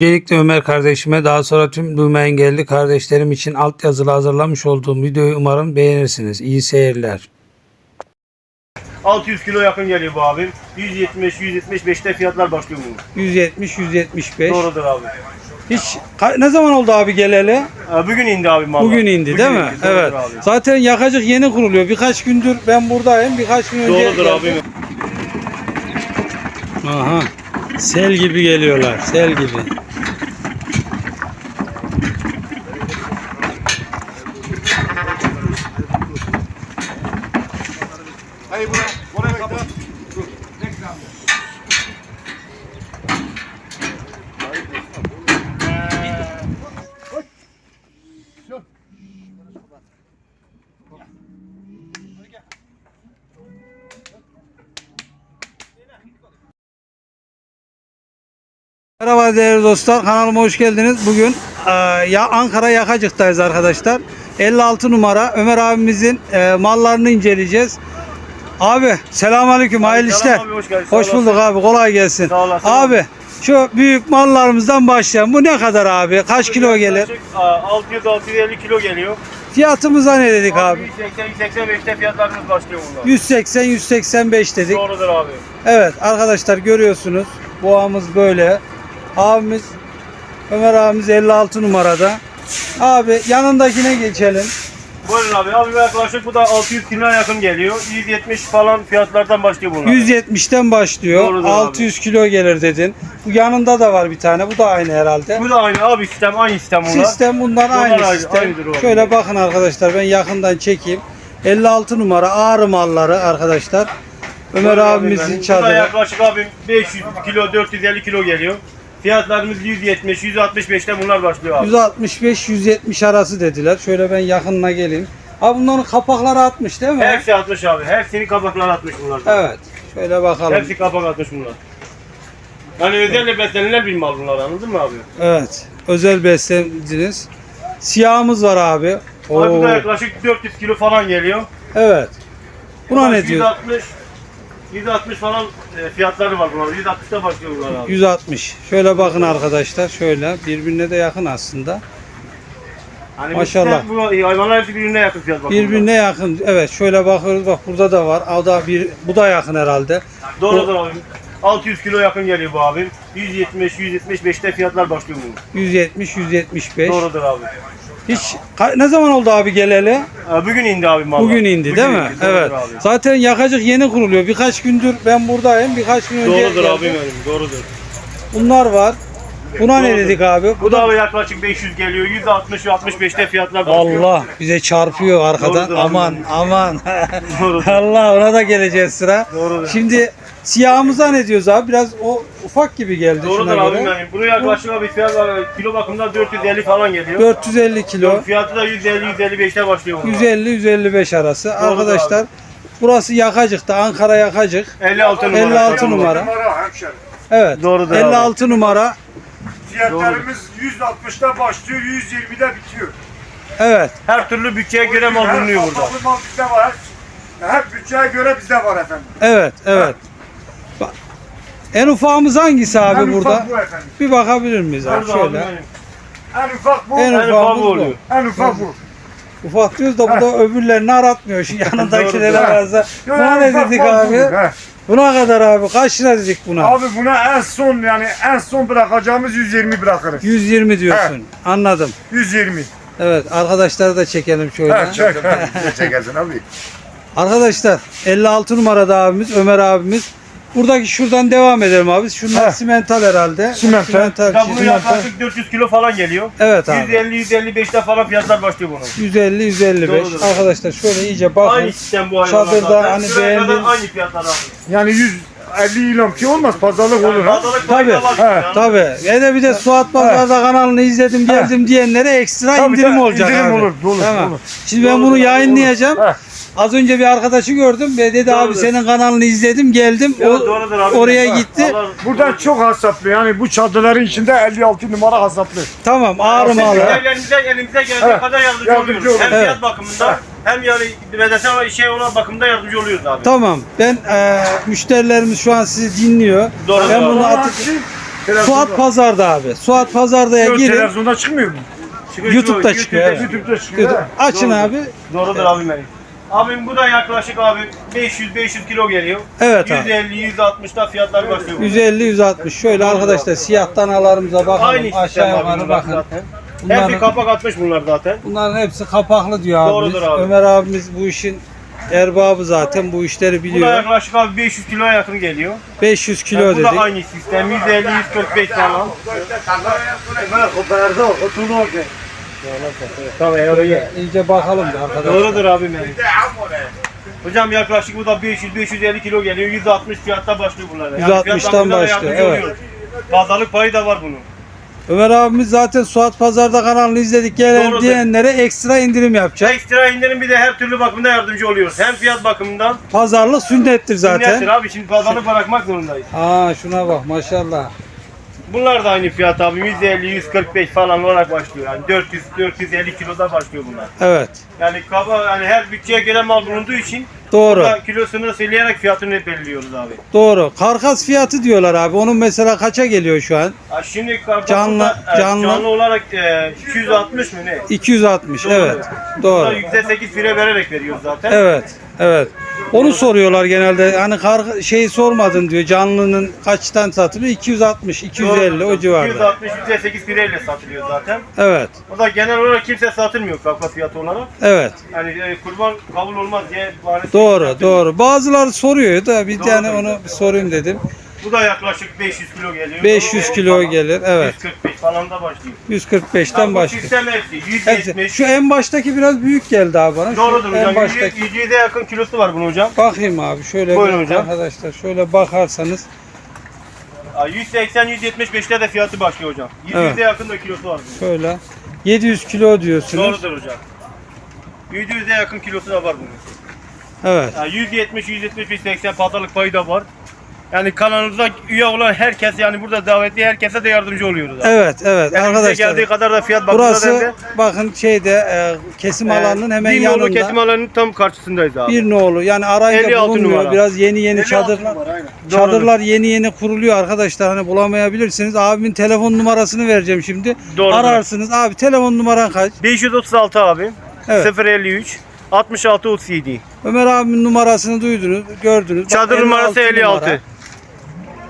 Öncelikle Ömer kardeşime daha sonra tüm duyma engelli kardeşlerim için altyazılı hazırlamış olduğum videoyu umarım beğenirsiniz. İyi seyirler. 600 kilo yakın geliyor bu abim. 170 175'te fiyatlar başlıyor bunun. 170 175. Doğrudur abi. Hiç ka- ne zaman oldu abi geleli? Ee, Bugün indi abi mal. Bugün indi değil mi? doğrudur Evet. Abi. Zaten yakacık yeni kuruluyor. Birkaç gündür ben buradayım. Birkaç gün önce Doğrudur geldim. abi. Aha. Sel gibi geliyorlar. Sel gibi. Merhaba değerli dostlar. Kanalıma hoş geldiniz. Bugün e, ya Ankara Yakacık'tayız arkadaşlar. 56 numara Ömer abimizin e, mallarını inceleyeceğiz. Abi selamünaleyküm. Hayırlı işler. abi, hoş geldin. Hoş bulduk abi. Kolay gelsin. Sağ olasın Abi şu büyük mallarımızdan başlayalım. Bu ne kadar abi? Kaç kilo gelir? 600-650 kilo geliyor. Fiyatımıza ne dedik abi? 180-185'te fiyatlarımız başlıyor bunlar. 180 185 dedik. Doğrudur abi. Evet arkadaşlar görüyorsunuz. Boğamız böyle. Abimiz Ömer abimiz 56 numarada. Abi yanındakine geçelim. Buyurun abi. Abi yaklaşık bu da 600 kilo yakın geliyor. 170 falan fiyatlardan başlıyor bunlar. 170'ten başlıyor. Doğrudur abi. 600 kilo gelir dedin. Bu yanında da var bir tane. Bu da aynı herhalde. Bu da aynı abi sistem aynı sistem bunlar. Sistem bundan Bunlar aynı aynı- sistem. aynıdır o. Şöyle bakın arkadaşlar ben yakından çekeyim. 56 numara ağrı malları arkadaşlar. Ömer abi abimizin benim. Bu da çadırı. yaklaşık abi 500 kilo 450 kilo geliyor. Fiyatlarımız 170 165'te bunlar başlıyor abi. 165-170 arası dediler. Şöyle ben yakınına geleyim. Abi bunların kapakları atmış değil mi? Hepsi 60 abi. Hepsini kapaklar atmış bunlar. Evet. Şöyle bakalım. Hepsi kapak atmış bunlar. Yani özel beslenilen bir mal bunlar anladın mı abi? Evet. Özel beslediniz. Siyahımız var abi. Abi bu da yaklaşık 400 kilo falan geliyor. Evet. Buna ne diyor? 160 160 falan e, fiyatları var bunlar. 160'ta başlıyor bunlar abi. 160. Şöyle bakın arkadaşlar. Şöyle birbirine de yakın aslında. Hani Maşallah. Bu hayvanlar hepsi birbirine yakın fiyat bakımından. Birbirine yakın. Evet. Şöyle bakıyoruz. Bak burada da var. O da bir bu da yakın herhalde. Doğrudur abi. 600 kilo yakın geliyor bu abim. 170 175'te fiyatlar başlıyor bunun. 170 175. Doğrudur abi. Hiç ka- ne zaman oldu abi geleli? Ee, Bugün indi abi mal. Bugün indi değil mi? doğrudur Evet. Abi. Zaten yakacık yeni kuruluyor. Birkaç gündür ben buradayım. Birkaç gün önce Doğrudur geldim. abi benim. Doğrudur. Bunlar var. Buna ne dedik abi? Bu da abi yaklaşık 500 geliyor. 160 65'te fiyatlar başlıyor. Allah bize çarpıyor arkadan. Doğrudur abi. aman aman. Doğrudur. Allah ona da geleceğiz sıra. Doğrudur. Şimdi siyahımıza ne diyoruz abi? Biraz o ufak gibi geldi Doğrudur şuna abi göre. benim. Bunu yaklaşık abi fiyat var. Kilo bakımından 450 falan geliyor. 450 kilo. Fiyatı da 150 155'te başlıyor bunlar. 150 155 arası. Doğrudur Arkadaşlar burası Yakacık'ta Ankara Yakacık. 56 numara. 56 numara. numara hemşerim. Evet. Doğrudur abi. 56 numara. Fiyatlarımız 160'da başlıyor, 120'de bitiyor. Evet. Her türlü bütçeye göre mal bulunuyor burada. Kapaklı mal bizde var. Her bütçeye göre bizde var efendim. Evet, evet. Bak, En ufağımız hangisi abi en burada? ufak bu efendim. Bir bakabilir miyiz abi şöyle? benim. En ufak bu. En En, En ufak bu. oluyor. ufak bu. Ufak diyoruz da bu da öbürlerini aratmıyor. Şu yanındakilere Doğru. fazla. Buna En ne ufak dedik abi? Buna kadar abi. Kaç lira dedik buna? Abi buna en son yani en son bırakacağımız 120 bırakırız. 120 diyorsun. Anladım. 120. Evet arkadaşları da çekelim şöyle. Ha, çek. Ne çekersin abi? Arkadaşlar 56 numarada abimiz Ömer abimiz. Buradaki şuradan devam edelim abi. Şunlar Ha. simental herhalde. Simental. Ya bunu simental. yaklaşık 400 kilo falan geliyor. Evet abi. 150-155'te falan fiyatlar başlıyor bunun. 150 155. Doğrudur. Arkadaşlar şöyle iyice bakın. Aynı sistem bu hayvanlar Çadırda hani Şuraya kadar beğendiğin- aynı fiyatlar abi. Yani 150 ilon ki olmaz pazarlık olur ha. Pazarlık Tabii. payı da var He, ya. Tabii. Ve de bir de Suat Pazar'da kanalını izledim geldim diyenlere ekstra Tabii, indirim tabii, olacak indirim abi. olur, olur, tamam. olur. Şimdi ben Olur, bunu olur, yayınlayacağım. Heh. Az önce bir arkadaşı gördüm ve dedi abi Doğrudur. senin kanalını izledim geldim. Ya, O- doğrudur abi. oraya Ha, gitti. Allah- Burada çok hasaplı yani bu çadırların içinde 56 numara hasaplı. Tamam ağrı Bizim malı. Ellerimize, elimize geldiği Evet. kadar yardımcı, Yardımcı oluyoruz. Hem oluyoruz. fiyat bakımından hem yani bedensel şey olan bakımda yardımcı oluyoruz abi. Tamam. Ben e, müşterilerimiz şu an sizi dinliyor. Doğru, ben doğru. bunu şimdi Suat Pazar'da abi. Suat Pazar'da'ya Yok, girin. Televizyonda çıkmıyor mu? Çıkıyor, YouTube'da çıkıyor. Evet. YouTube'da çıkıyor. YouTube. Açın Doğru. abi. Doğrudur abim benim. Abim bu da yaklaşık abi 500-500 kilo geliyor. Evet abi. 150-160'da fiyatlar başlıyor. 150 160 şöyle arkadaşlar siyah danalarımıza bakalım Aynı aşağı yukarı bakın. zaten. Bunların- Hepsi kapak atmış bunlar zaten. Bunların hepsi kapaklı diyor abimiz. Doğrudur abi. Ömer abimiz bu işin erbabı zaten bu işleri Bu da biliyor. yaklaşık abi 500 kiloya yakın geliyor. 500 kilo Yani bu dedik. da aynı sistem 150-145 falan. Tamam öyle İyice bakalım da arkadaşlar. Doğrudur abim benim. Hocam yaklaşık bu da 500-550 kilo geliyor. 160 fiyatta başlıyor bunlar. 160'tan fiyatlarımıza da başlıyor, yardımcı evet. Pazarlık payı da var bunun. Ömer abimiz zaten Suat Pazar'da kanalını izledik gelen Doğrudur. diyenlere ekstra indirim yapacak. Ekstra indirim bir de her türlü bakımda yardımcı oluyoruz. Hem fiyat bakımından Pazarlık sünnettir zaten. Sünnettir abi şimdi pazarlık bırakmak zorundayız. Aa şuna bak maşallah. Bunlar da aynı fiyat abi 150-145 falan olarak başlıyor. Yani 400-450 kiloda başlıyor bunlar. Evet. Yani kaba yani her bütçeye göre mal bulunduğu için Doğru. burada kilosunu söyleyerek fiyatını belirliyoruz abi. Doğru. Karkas fiyatı diyorlar abi. Onun mesela kaça geliyor şu an? Ha, şimdi karpuzda, Canlı- e, canlı- canlı olarak e, 260 mı ne? 260. Doğru. Evet. Doğru. Burada %8 fire vererek veriyoruz zaten. Evet. Evet. Onu soruyorlar genelde. Hani kar şeyi sormadın diyor. Canlının kaçtan satılıyor? 260, 250 o civarda. 260 %8 fireyle satılıyor zaten. Evet. O da genel olarak kimse satılmıyor kavga fiyatı olarak. Evet. Yani e, kurban kabul olmaz diye bahanesi Doğru, doğru. Bazıları soruyor da bir Doğru, tane doğru. onu bir sorayım dedim. Bu da yaklaşık 500 kilo geliyor. 500 Doğru, kilo falan. gelir. Evet. 145 falan da başlıyor. 145'ten bu başlıyor. sistem hepsi. Hepsi. 170. Şu en baştaki biraz büyük geldi abi bana. Şu Doğrudur en hocam. baştaki. 100'e yakın kilosu var bunun hocam. Bakayım abi şöyle Buyurun bir hocam. arkadaşlar şöyle bakarsanız 180-175'te de fiyatı başlıyor hocam. 700'e Evet. yakın da kilosu var bunun. şöyle 700 kilo diyorsunuz. Doğrudur hocam. 700'e yakın kilosu da var bunun. Evet. Yani 170, 175, 80 pazarlık payı da var. Yani kanalımıza üye olan herkes yani burada davetli herkese de yardımcı oluyoruz. Abi. Evet, evet Yani arkadaşlar. geldiği kadar da fiyat Burası de, bakın şeyde e, kesim alanının hemen bir yanında. kesim alanının tam karşısındayız abi. Bir nolu yani arayınca 56 bulunmuyor. numara. Biraz yeni yeni 56 çadırlar. numara. Çadırlar yeni yeni kuruluyor arkadaşlar. Hani bulamayabilirsiniz. Abimin telefon numarasını vereceğim şimdi. Doğrudur. Ararsınız. Abi telefon numaran kaç? 536 abi. Evet. 053 66 37. Ömer abimin numarasını duydunuz, gördünüz. Bak, Çadır numarası 56. numara.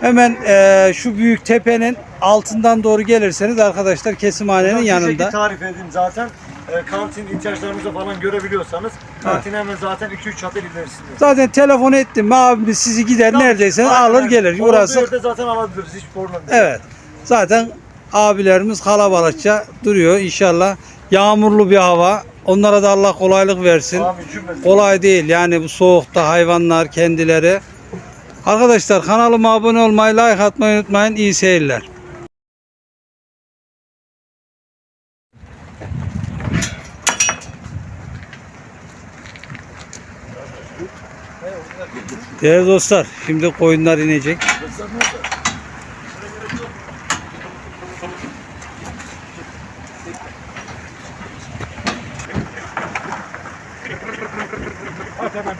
Hemen e, şu büyük tepenin altından doğru gelirseniz arkadaşlar kesimhanenin yanında. tarif edeyim zaten. E, kantin ihtiyaçlarımızı falan görebiliyorsanız kantin hemen zaten 2-3 çadır ilerisinde. Zaten telefon ettim mi abimiz sizi gider neredeyseniz Aynen. alır gelir. Olduğu Burası yerde zaten alabiliriz hiç problem değil. evet. Zaten abilerimiz kalabalıkça duruyor inşallah. Yağmurlu bir hava. Onlara da Allah kolaylık versin. Kolay değil yani bu soğukta hayvanlar kendileri. Arkadaşlar kanalıma abone olmayı, like atmayı unutmayın. İyi seyirler. Değerli dostlar, şimdi koyunlar inecek.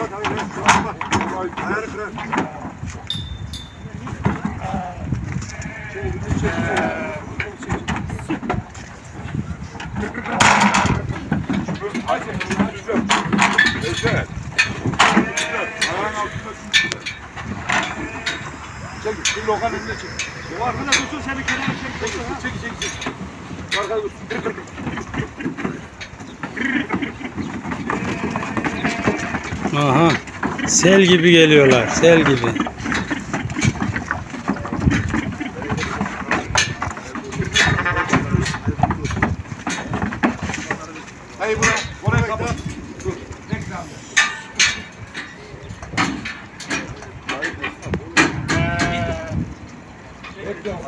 Çek. Şimdi Okan önüne çek. O arkada dursun seni kenara çek. Çek çek çek. Arkada dur. Aha. Sel gibi geliyorlar. Sel gibi.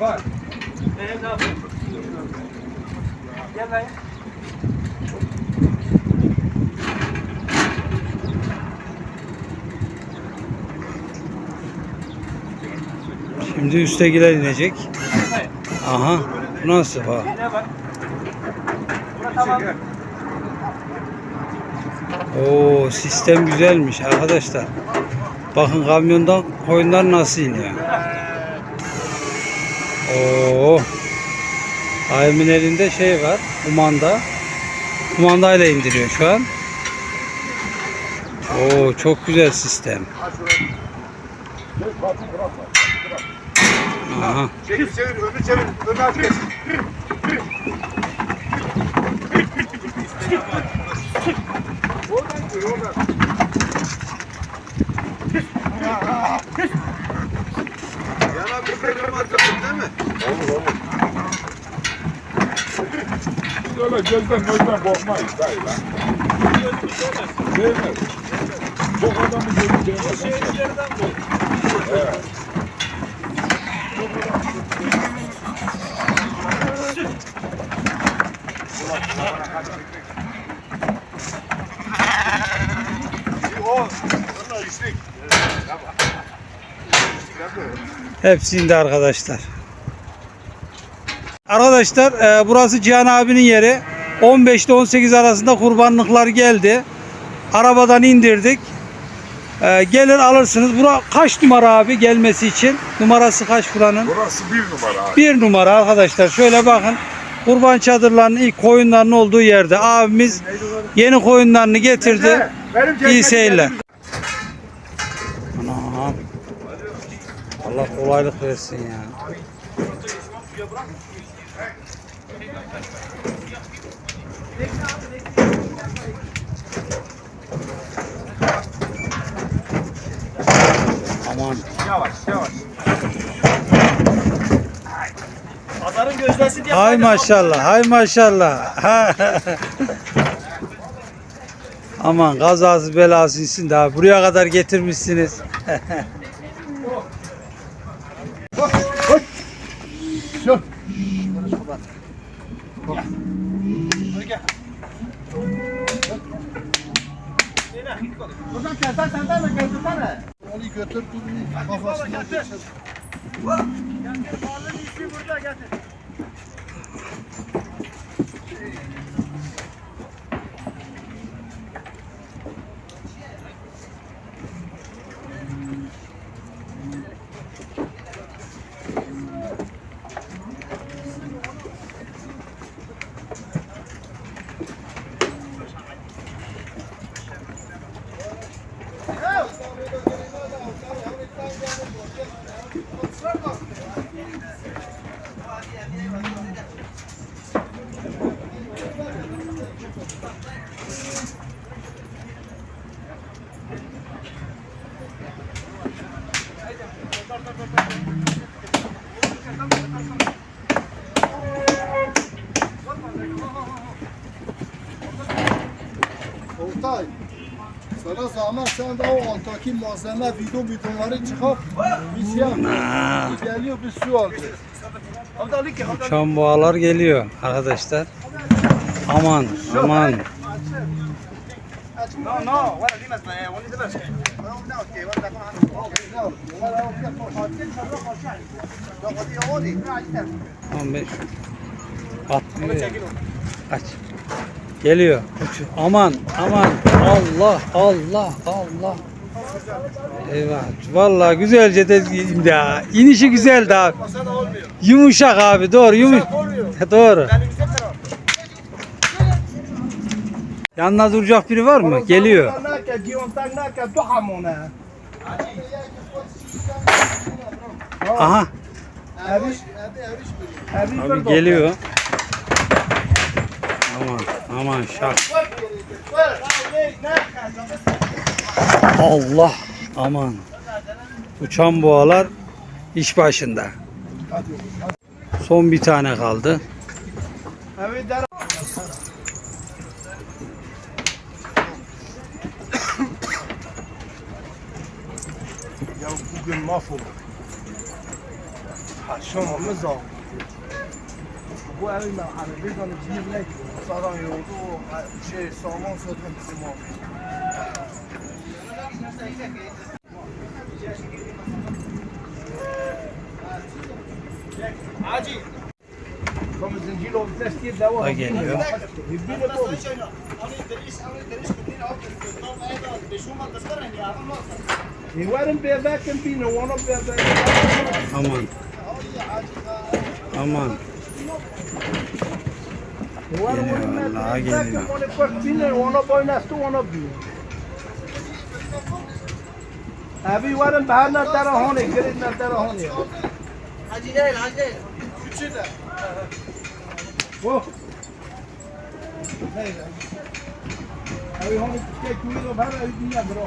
Bak. Ee, ne yapayım? Gel lan. Şimdi üsttekiler inecek. Aha. Bu nasıl bak. Oo sistem güzelmiş arkadaşlar. Bakın kamyondan koyunlar nasıl iniyor. Oo. Abimin elinde şey var. Kumanda. Kumandayla indiriyor şu an. Oo çok güzel sistem. Aha. Çevir çevir önü çevir. Önü aç geç. Oradan gir oradan. Yana bir benim arkasın değil mi? Öyle gözden gözden korkmayız dayı lan. Sevmez. Çok adamı sevmez. O. Hepsi indi arkadaşlar. Arkadaşlar e, burası Cihan abinin yeri. 15 ile 18 arasında kurbanlıklar geldi. Arabadan indirdik. E, gelir alırsınız. Bura kaç numara abi gelmesi için? Numarası kaç buranın? Burası bir numara abi. Bir numara arkadaşlar. Şöyle bakın. Kurban çadırlarının ilk koyunların olduğu yerde abimiz yeni koyunlarını getirdi. İyi seyirler. Anam. Allah kolaylık versin ya. Aman. Yavaş yavaş. Pazarın gözdesi diye. Hay maşallah, hay maşallah. Aman kazası belası insin daha buraya kadar getirmişsiniz. Buradan keser senden de götürsene. Onu götür kafasına geçir. burada getir. Ortay. Sana zahmet sen de o alttaki malzeme video bidonları çıkar. Biz yap. Geliyor bir su alacağız. Uçan boğalar geliyor arkadaşlar. Aman aman. Aman beş. Atlıyor. Aç. Geliyor. Uçuyor. Aman aman. Allah Allah Allah. Eyvah. Vallahi güzelce tezgahım ya. İnişi güzel daha. Yumuşak abi doğru yumuş. Doğru. Yanına duracak biri var mı? Geliyor. Aha. Abi geliyor. Aman aman şak. Allah aman. Uçan boğalar iş başında. Son bir tane kaldı. Ya gün mahvoldu. Şamamız aldı. Bu evin ben arabedan cimle saran yoldu o şey saman satın bizim o. Hacı. Komm, sind die Leute, das geht dauerhaft. Okay, ja. Wie viele Leute? يورم بيبك فينا وأنا بيبك أمان أمان وأنا بيبك فينا وأنا بيبك وأنا ابي وارن بهارنا ترى هوني كريتنا ترى هوني حاجي جاي حاجي جاي شو شو ده ابي هوني كيك ميلو بهار ابي دنيا برو